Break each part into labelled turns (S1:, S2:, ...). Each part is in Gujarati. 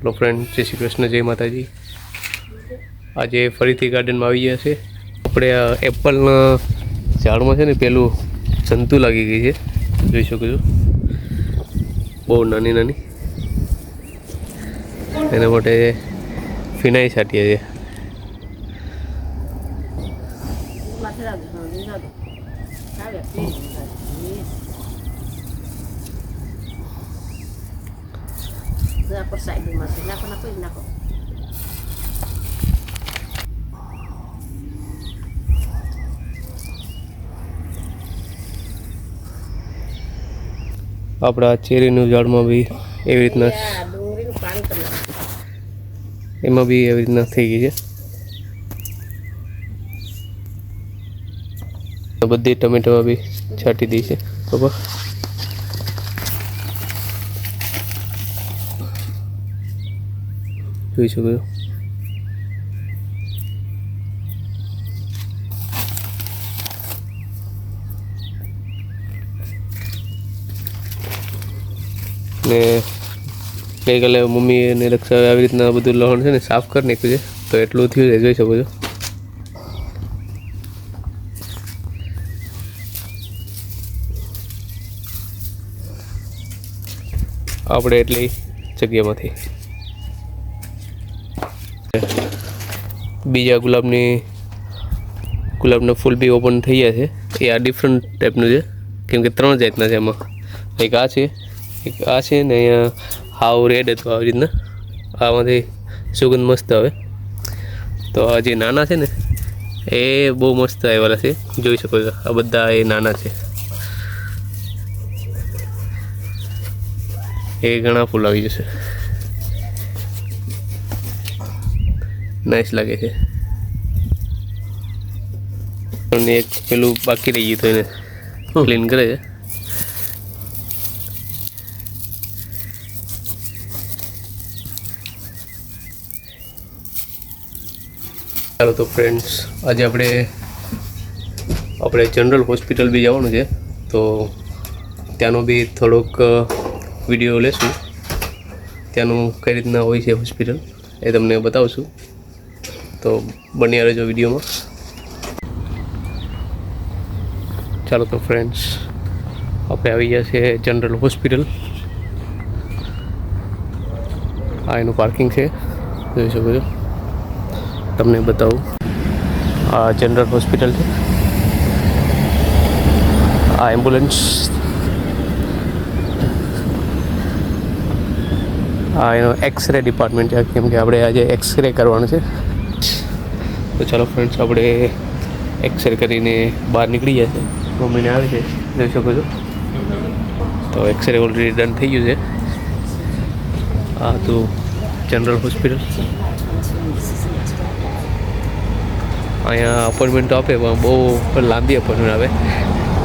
S1: હેલો ફ્રેન્ડ જય શ્રી કૃષ્ણ, જય માતાજી. આજે ફરીથી ગાર્ડનમાં આવી ગયા છે. આપણે એપલના ઝાડમાં છે ને, પેલું જંતુ લાગી ગઈ છે. જોઈ શકો છો. બહુ નાની નાની. એના માટે ફિનાઈ છાંટીએ છીએ.
S2: Thank રાખજો હા ako sa છે નાખો નાખો જ નાખો
S1: આપણા ચેરીનું ઝાડમાં બી એવી રીતના એમાં બી એવી રીતના થઈ ગઈ છે. બધી ટમેટામાં બી છાંટી દઈ છે. બરાબર? જોઈ શકો છો. ને ગઈકાલે મમ્મી અને રક્ષા આવી રીતના બધું લહણ છે ને સાફ કરી નાખ્યું છે, તો એટલું થયું છે, જોઈ શકો છો. આપણે એટલી જગ્યામાંથી બીજા ગુલાબની, ગુલાબના ફૂલ બી ઓપન થઈ ગયા છે. એ આ ડિફરન્ટ ટાઈપનું છે. કેમ કે ત્રણ જાતના છે એમાં. એક આ છે, એક આ છે ને અહીંયા હાવ રેડ હતું આવી રીતના. આમાંથી સુગંધ મસ્ત આવે. તો આ જે નાના છે ને, એ બહુ મસ્ત આવેલા છે. જોઈ શકો છો, આ બધા એ નાના છે. એ ઘણા ફૂલ આવી જશે. નાઇસ લાગે છે. અને એક પેલું બાકી રહી ગયું તો એને. ક્લીન કરે છે. ચાલો તો ફ્રેન્ડ્સ આજે આપણે આપણે જનરલ હોસ્પિટલ બી જવાનું છે. તો ત્યાંનો બી થોડોક વીડિયો લેશું. ત્યાંનું કઈ રીતના હોય છે હોસ્પિટલ એ તમને બતાવશું. તો બન્યા રહેજો વિડીયોમાં. ચાલો તો ફ્રેન્ડ્સ આપણે આવી ગયા છે જનરલ હોસ્પિટલ આ એનું પાર્કિંગ છે. જોઈ શકો છો. તમને બતાવું. આ જનરલ હોસ્પિટલ છે. આ એમ્બ્યુલન્સ આ એનો એક્સરે ડિપાર્ટમેન્ટ છે. કેમ કે આપણે આજે એક્સરે કરવાનું છે. તો ચાલો ફ્રેન્ડ્સ આપણે એક્સરે કરીને બહાર નીકળી જાય મમ્મીને આવે છે. જોઈ શકો છો. તો એક્સરે ઓલરેડી ડન થઈ ગયું છે. આ તો જનરલ હોસ્પિટલ અહીંયા અપોઇન્ટમેન્ટ આપે, પણ બહુ લાંબી અપોઇન્ટમેન્ટ આવે.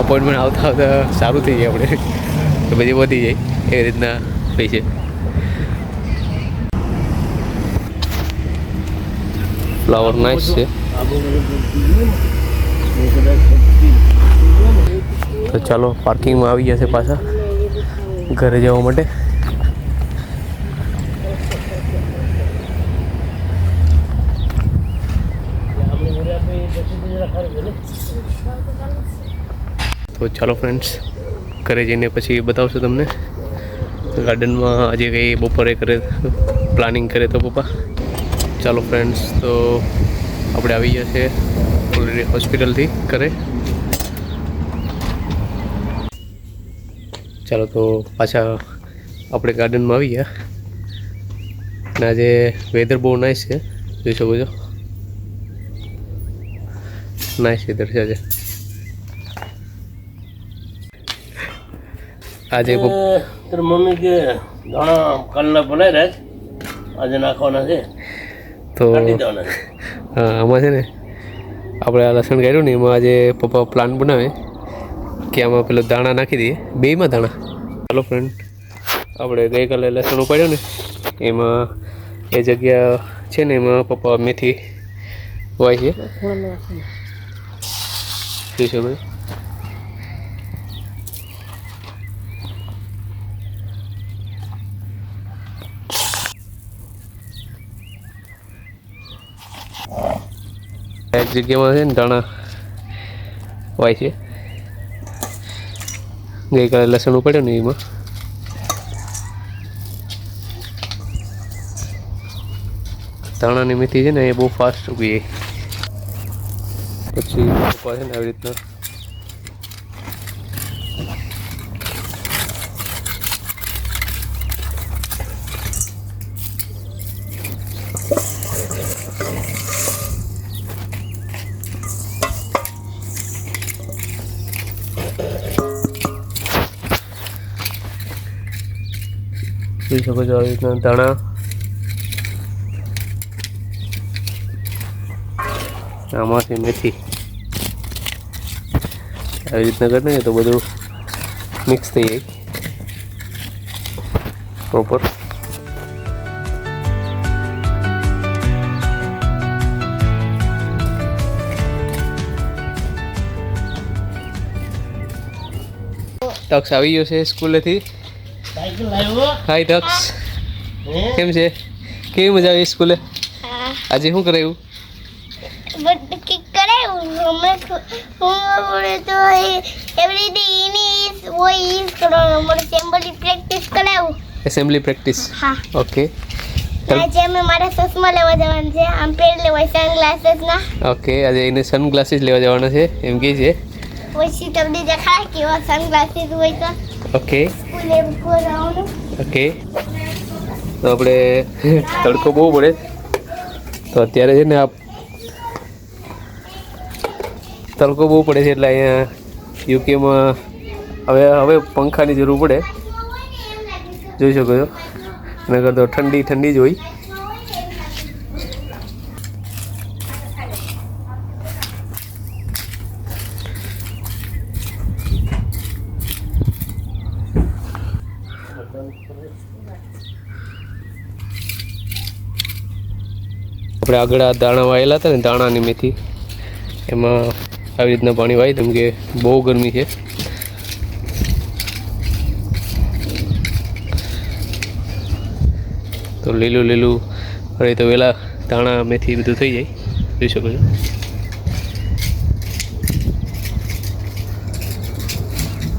S1: અપોઇન્ટમેન્ટ આવતા આવતા સારું થઈ જાય આપણે. બધી વધી જાય. એ રીતના થઈ છે. ફ્લાવર નાઇસ છે. તો ચાલો પાર્કિંગમાં આવી છે પાછા. ઘરે જવા માટે. તો ચાલો ફ્રેન્ડ્સ ઘરે જઈને પછી બતાવશો તમને. ગાર્ડનમાં આજે કંઈ બપોરે કરે પ્લાનિંગ કરે તો પપ્પા. ચાલો ફ્રેન્ડ્સ તો આપણે આવી ગયા છે ઓલરેડી હોસ્પિટલથી ઘરે. ચાલો તો પાછા આપણે ગાર્ડનમાં આવી ગયા. અને આજે વેધર બહુ નાઇસ છે જોઈ શકો છો. નાઇસ વેધર છે આજે. આજે
S3: મમ્મી કે ઘણા કાલના બનાવી રહ્યા છે. આજે નાખવાના છે?
S1: તો હા આમાં છે ને આપણે આ લસણ કાઢ્યું ને એમાં આજે પપ્પા પ્લાન બનાવે કે આમાં પેલો દાણા નાખી દઈએ. બેમાં દાણા. ચાલો ફ્રેન્ડ આપણે ગઈકાલે લસણ ઉપાડ્યો ને એમાં એ જગ્યા છે ને એમાં પપ્પા મેથી હોય છે.
S2: ખૂણામાં રાખો
S1: જોઈ શકો છો. એક જગ્યામાં છે ને ધાણા વાય છે. ગઈકાલે લસણ ઉપાડ્યું ને એમાં. ધાણાની મેથી છે ને એ બહુ ફાસ્ટ ઉગી. જાય પછી છે ને આવી રીતના. જોઈ શકો છો આવી રીતના ધાણા. આમાંથી મેથી. આવી રીતના કરી નાખીએ તો બધું મિક્સ થઈ જાય. પ્રોપર તક્ષ આવી ગયો છે સ્કૂલેથી. હાય
S3: દક્ષ
S1: કેમ છે? કેવી મજા આવી સ્કૂલે? આજે શું કરાયું? એસેમ્બલી પ્રેક્ટિસ ઓકે
S4: આજે અમે મારા ચશ્મા લેવા જવાના છે. આમ પેડ લેવા સનગ્લાસીસ ના.
S1: ઓકે આજે એને સનગ્લાસીસ લેવા જવાના છે. એમ કે છે.
S4: પછી તમને દેખાય કેવા સનગ્લાસીસ હોય તો.
S1: ઓકે
S4: સ્કૂલે
S1: ઓકે તો આપણે તડકો બહુ પડે. તો અત્યારે છે ને આ તડકો બહુ પડે છે એટલે અહીંયા યુકેમાં હવે હવે પંખાની જરૂર પડે. જોઈ શકો છો. નગર તો ઠંડી ઠંડી જ હોય. આપણે આગળ આ દાણા વાયેલા હતા ને દાણાની મેથી, એમાં આવી રીતના પાણી વાય, કેમ કે બહુ ગરમી છે. તો લીલું લીલું, હવે તો વહેલા દાણા, મેથી બધું થઈ જાય. જોઈ શકો છો.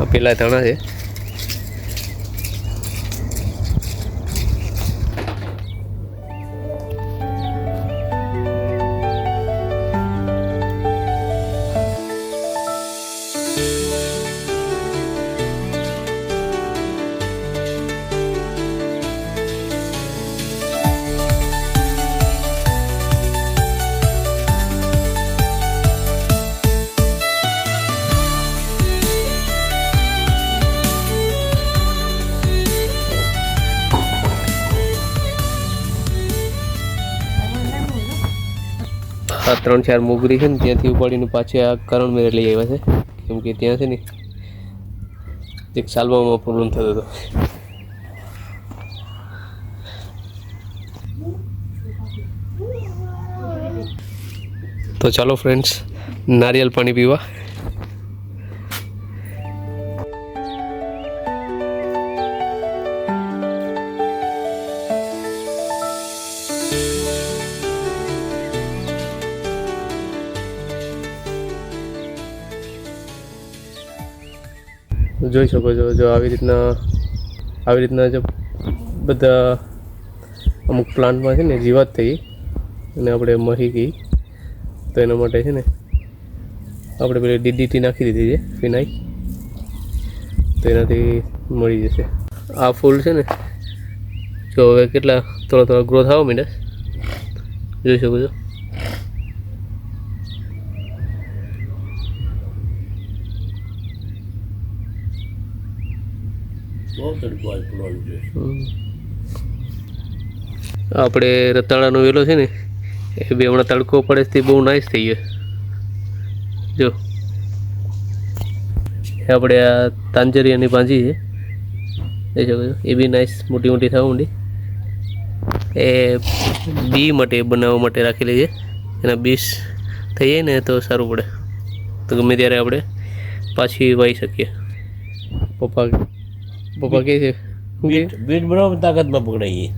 S1: આ પેલા દાણા છે. ત્રણ ચાર મોગરી છે ને ત્યાંથી ઉપાડીને પાછી આ કરણ મેરે લઈ આવ્યા છે. કેમ કે ત્યાં છે ને એક સાલવામાં પ્રોબ્લેમ થતો હતો. તો ચાલો ફ્રેન્ડ્સ નારિયેલ પાણી પીવા. જોઈ શકો છો, જો આવી રીતના આવી રીતના જો બધા અમુક પ્લાન્ટમાં છે ને જીવાત થઈ અને આપણે મહી ગઈ, તો એના માટે છે ને આપણે પેલી ડીડીટી નાખી દીધી છે ફિનાઈ તો એનાથી મળી જશે. આ ફૂલ છે ને, જો હવે કેટલા, થોડા થોડા ગ્રોથ આવવા માંડ્યા જોઈ શકો છો. આપણે રતાળાનો વેલો છે ને, એ બે હમણાં તડકો પડે તે બહુ નાઇસ થઈ ગયો. જો. આપણે આ તાંજરિયાની ભાંજી છે. એ શકો એ બી નાઇસ મોટી મોટી થવા માંડી. એ બી માટે બનાવવા માટે રાખેલી છે. એના બીસ થઈ જાય ને તો સારું પડે. તો ગમે ત્યારે આપણે પાછી વાવી શકીએ. પપ્પા પકડી છે
S3: બીટ બીટ બનાવો તાકાતમાં પકડાઈએ.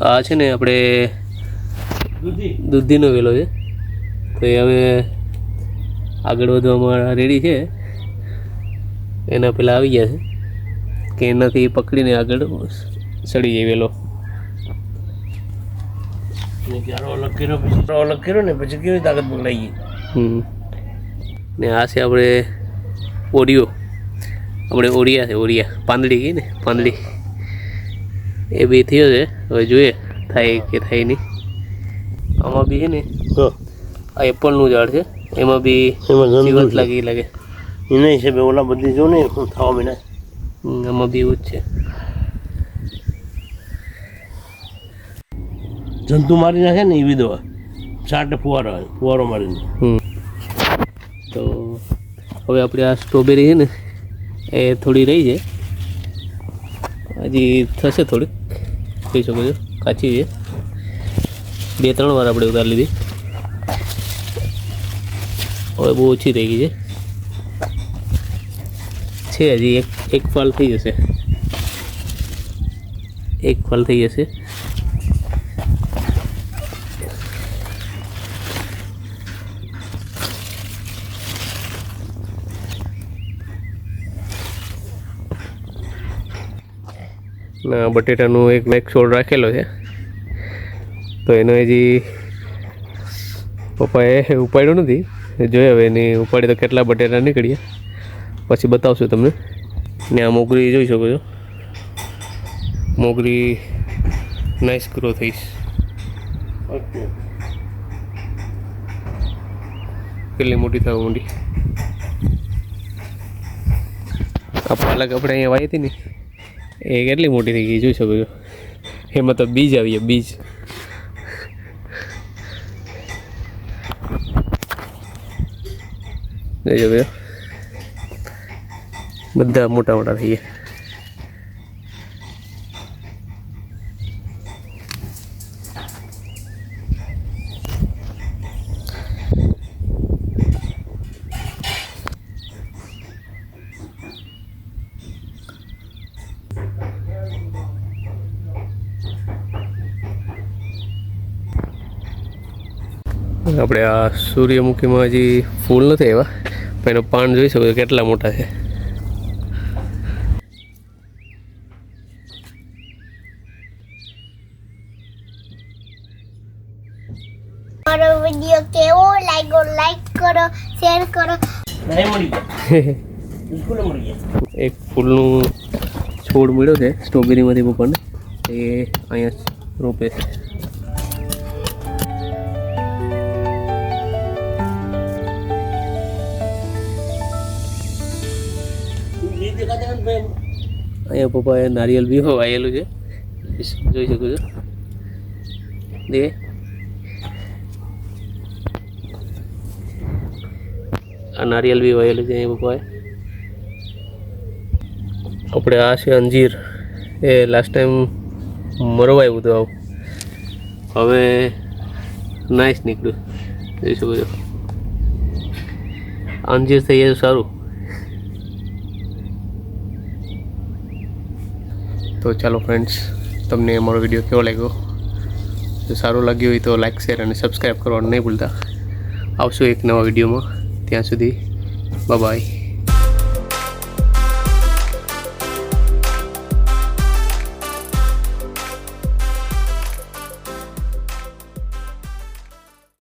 S1: આ છે ને આપણે દૂધીનો વેલો છે. તો એ હવે આગળ વધવામાં રેડી છે. એના પહેલાં આવી ગયા છે. કે એનાથી પકડીને આગળ સડી જાય વેલો.
S3: ને ચારો અલગ કર્યો પછી અલગ કર્યો ને પછી કેવી તાકાત પકડાઈ ગઈ
S1: હમ ને આ છે આપણે ઓડિયો. આપણે ઓડિયા છે ઓડિયા. પાંદડી કહીએ ને પાંદડી. એ બી થયો છે. હવે જોઈએ થાય કે થાય નહીં. આમાં બી છે ને આ એપલનું ઝાડ છે. એમાં બી
S3: એમાં
S1: લાગી લાગે.
S3: એના હિસાબે ઓલા બધી જો ને થવા
S1: મહિના આમાં બી એવું જ છે.
S3: જંતુ મારી નાખે ને એવી દવા. છાંટે ફુવારો ફુવારો મારીને.
S1: તો હવે આપણે આ સ્ટ્રોબેરી છે ને, એ થોડી રહી છે. હજી થશે થોડીક જોઈ શકો છો, કાચી છે. બે, ત્રણ વાર આપણે ઉતારી લીધી. હવે બહુ ઓછી થઈ ગઈ છે. છે હજી એક એક ફળ થઈ જશે. એક ફળ થઈ જશે. બટેટાનું એક મેક છોડ રાખેલો છે. તો એનો હજી પપ્પાએ ઉપાડ્યો નથી જોઈએ હવે એની ઉપાડી તો કેટલા બટેટા નીકળ્યા. પછી બતાવશું તમને. ને આ મોગરી જોઈ શકો છો. મોગરી નાઇસ ગ્રો થઈશ
S3: ઓકે
S1: કેટલી મોટી થવા માંડી. આ પાલક આપણે અહીંયા વાઈ હતી ને એ કેટલી મોટી થઈ ગઈ, જોઈ શકો છો. એમાં તો બીજ આવી ગયા, બીજ. જોઈ શકો બધા મોટા મોટા થઈ ગયા. આપણે આ સૂર્યમુખીમાં હજી ફૂલ નથી આવ્યા પણ એનો પાન જોઈ શકો કેટલા મોટા છે.
S4: મારો વીડિયો કેવો લાગ્યો લાઈક કરો શેર કરો.
S1: એક ફૂલનું છોડ મળ્યો છે સ્ટ્રોબેરીમાંથી પપ્પાને. એ અહીંયા રોપે છે. અહીંયા પપ્પાએ નારિયેલ બી વાયેલું છે. જોઈ શકો છો. દે આ નારિયેલ બી વાયેલું છે અહીંયા પપ્પાએ. આપણે આ છે અંજીર. એ લાસ્ટ ટાઈમ મરવાયું હતું આવું. હવે નાઇસ નીકળ્યું. જોઈ શકો છો. અંજીર થઈ જાય સારું. તો ચાલો ફ્રેન્ડ્સ તમને મારો વીડિયો કેવો લાગ્યો? જો સારું લાગ્યું હોય તો લાઇક શેર અને સબસ્ક્રાઈબ કરવાનું નહીં ભૂલતા. આવશું એક નવા વિડીયોમાં ત્યાં સુધી બાય